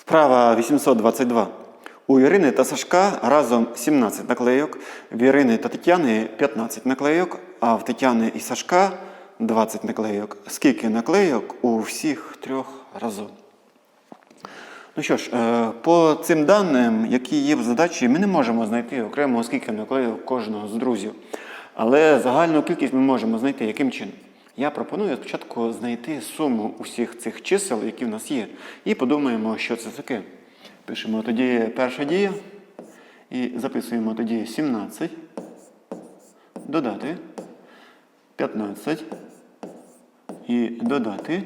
Вправа 822. У Ірини та Сашка разом 17 наклейок, в Ірини та Тетяни 15 наклейок, а в Тетяни і Сашка 20 наклейок. Скільки наклейок у всіх трьох разом? Ну що ж, е, по цим даним, які є в задачі, ми не можемо знайти окремо скільки наклеїв кожного з друзів. Але загальну кількість ми можемо знайти яким чином. Я пропоную спочатку знайти суму усіх цих чисел, які в нас є, і подумаємо, що це таке. Пишемо тоді перша дія і записуємо тоді 17, додати 15 і додати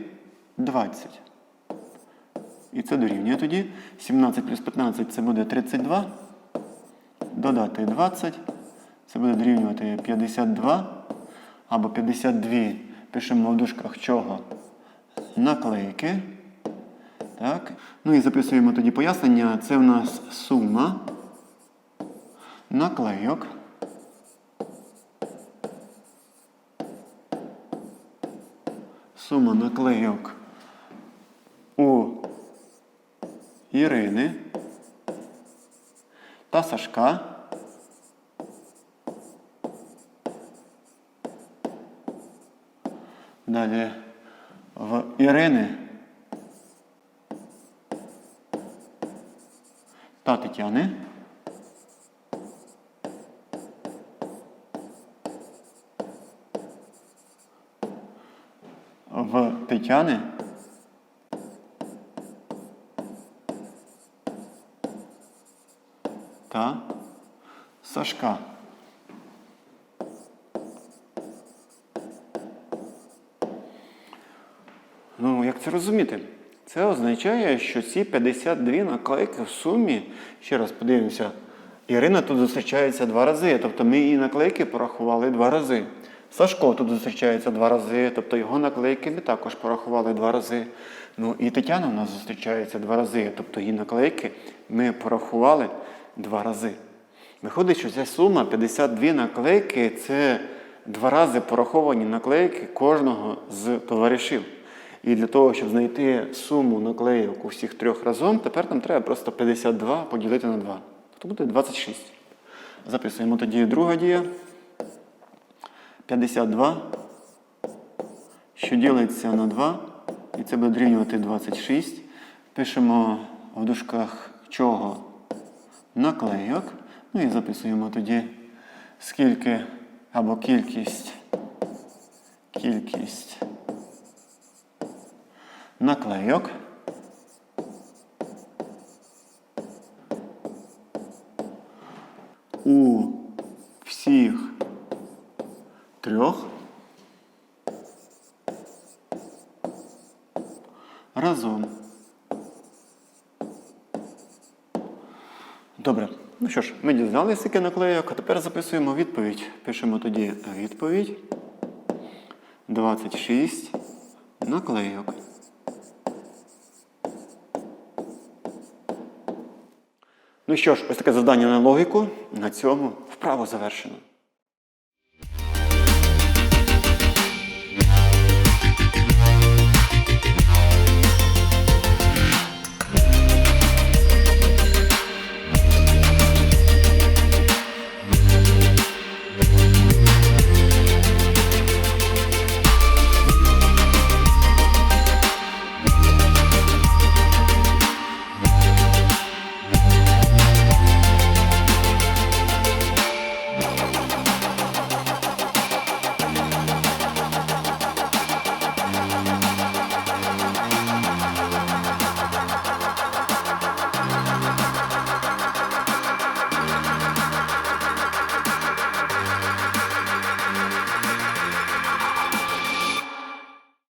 20. І це дорівнює тоді. 17 плюс 15 це буде 32. Додати 20. Це буде дорівнювати 52. Або 52. Пишемо в дужках чого? Наклейки. Так. Ну і записуємо тоді пояснення. Це в нас сума наклейок. Сума наклейок у Ірини та Сашка. Далі в Ірини та Тетяни. В Тетяни. та Сашка. Ну, як це розуміти? Це означає, що ці 52 наклейки в сумі, ще раз подивимося, Ірина тут зустрічається два рази, тобто ми її наклейки порахували два рази. Сашко тут зустрічається два рази, тобто його наклейки ми також порахували два рази. Ну і Тетяна у нас зустрічається два рази, тобто її наклейки ми порахували два рази. Виходить, що ця сума 52 наклейки це два рази пораховані наклейки кожного з товаришів. І для того, щоб знайти суму наклейок у всіх трьох разом, тепер нам треба просто 52 поділити на 2. Тобто буде 26. Записуємо тоді друга дія. 52, що ділиться на 2, і це буде дорівнювати 26. Пишемо в дужках чого наклейок. Ну і записуємо тоді, скільки або кількість, кількість наклейок. У всіх трьох разом. Добре. Ну що ж, ми дізналися, скільки наклейок, а тепер записуємо відповідь. Пишемо тоді відповідь. 26 наклейок. Ну що ж, ось таке завдання на логіку. На цьому вправо завершено.